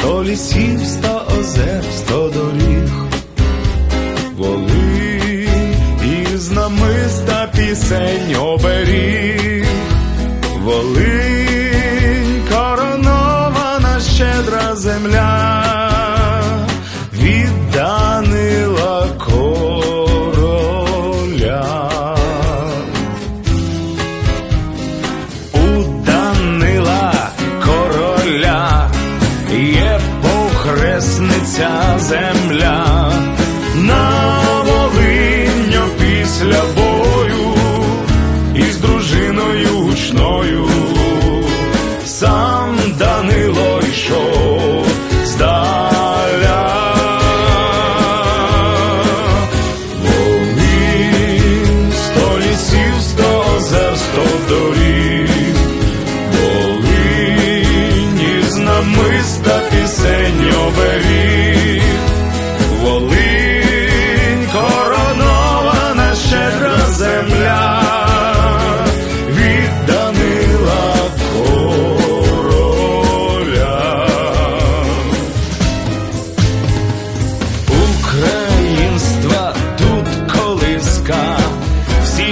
сто лісів, сто озер, сто доріг. воли із намиста пісень оберіг. воли коронована щедра земля, похресниця земля, на волинню після бою із дружиною гучною,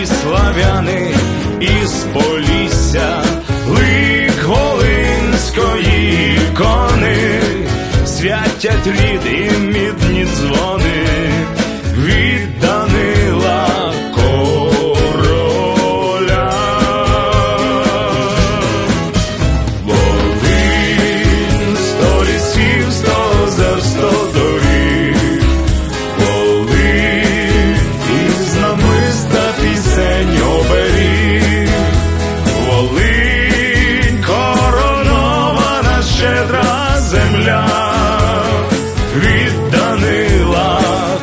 славяни із Полісся, лик Волинської кони, святять рід і мідні дзвони від Данила земля від Данила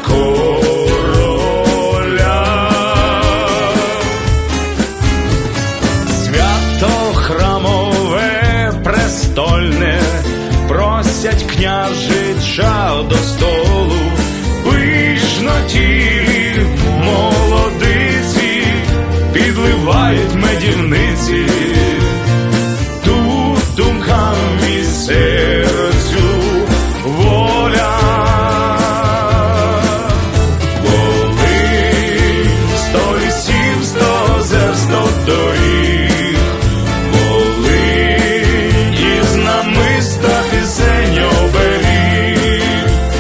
короля, свято храмове престольне, просять княжича до столу, пишно ті.